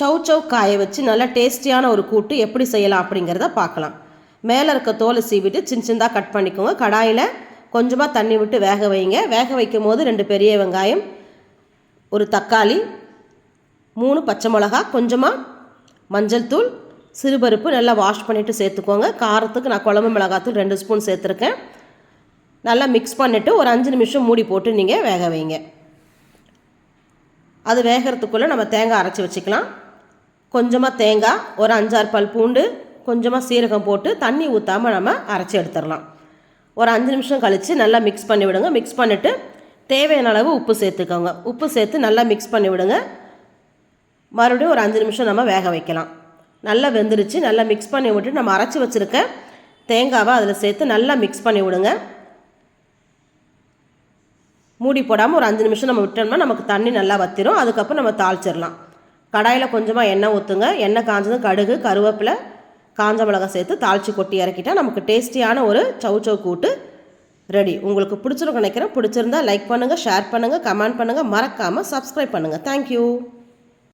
சவு சவு காய வச்சு நல்லா டேஸ்டியான ஒரு கூட்டு எப்படி செய்யலாம் அப்படிங்கிறத பார்க்கலாம். மேலே இருக்க தோலை சீவிட்டு சின்ன சின்னதாக கட் பண்ணிக்கோங்க. கடாயில் கொஞ்சமாக தண்ணி விட்டு வேக வைங்க. வேக வைக்கும் போது ரெண்டு பெரிய வெங்காயம் ஒரு தக்காளி மூணு பச்சை மிளகா கொஞ்சமாக மஞ்சள் தூள் சிறுபருப்பு நல்லா வாஷ் பண்ணிவிட்டு சேர்த்துக்கோங்க. காரத்துக்கு நான் குழம்பு மிளகாத்தூள் ரெண்டு ஸ்பூன் சேர்த்துருக்கேன். நல்லா மிக்ஸ் பண்ணிவிட்டு ஒரு அஞ்சு நிமிஷம் மூடி போட்டு நீங்கள் வேக வைங்க. அது வேகிறதுக்குள்ளே நம்ம தேங்காய் அரைச்சி வச்சுக்கலாம். கொஞ்சமாக தேங்காய் ஒரு அஞ்சாறு பல் பூண்டு கொஞ்சமாக சீரகம் போட்டு தண்ணி ஊற்றாமல் நம்ம அரைச்சி எடுத்துடலாம். ஒரு அஞ்சு நிமிஷம் கழித்து நல்லா மிக்ஸ் பண்ணி விடுங்க. மிக்ஸ் பண்ணிவிட்டு தேவையான அளவு உப்பு சேர்த்துக்கோங்க. உப்பு சேர்த்து நல்லா மிக்ஸ் பண்ணி விடுங்க. மறுபடியும் ஒரு அஞ்சு நிமிஷம் நம்ம வேக வைக்கலாம். நல்லா வெந்துருச்சு. நல்லா மிக்ஸ் பண்ணி விட்டு நம்ம அரைச்சி வச்சுருக்க தேங்காவை அதில் சேர்த்து நல்லா மிக்ஸ் பண்ணி விடுங்க. மூடி போடாமல் ஒரு அஞ்சு நிமிஷம் நம்ம விட்டோம்னா நமக்கு தண்ணி நல்லா வத்திரும். அதுக்கப்புறம் நம்ம தாளிச்சிடலாம். கடாயில் கொஞ்சமாக எண்ணெய் ஊற்றுங்க எண்ணெய் காஞ்சதும் கடுகு கருவேப்பிலை காஞ்ச மிளகாய் சேர்த்து தாளித்து கொட்டி இறக்கிட்டா நமக்கு டேஸ்டியான ஒரு சவு சவு கூட்டு ரெடி. உங்களுக்கு பிடிச்சிருக்கும் நினைக்கிறேன். பிடிச்சிருந்தா லைக் பண்ணுங்கள் ஷேர் பண்ணுங்கள் கமெண்ட் பண்ணுங்கள் மறக்காமல் சப்ஸ்கிரைப் பண்ணுங்கள் தேங்க்யூ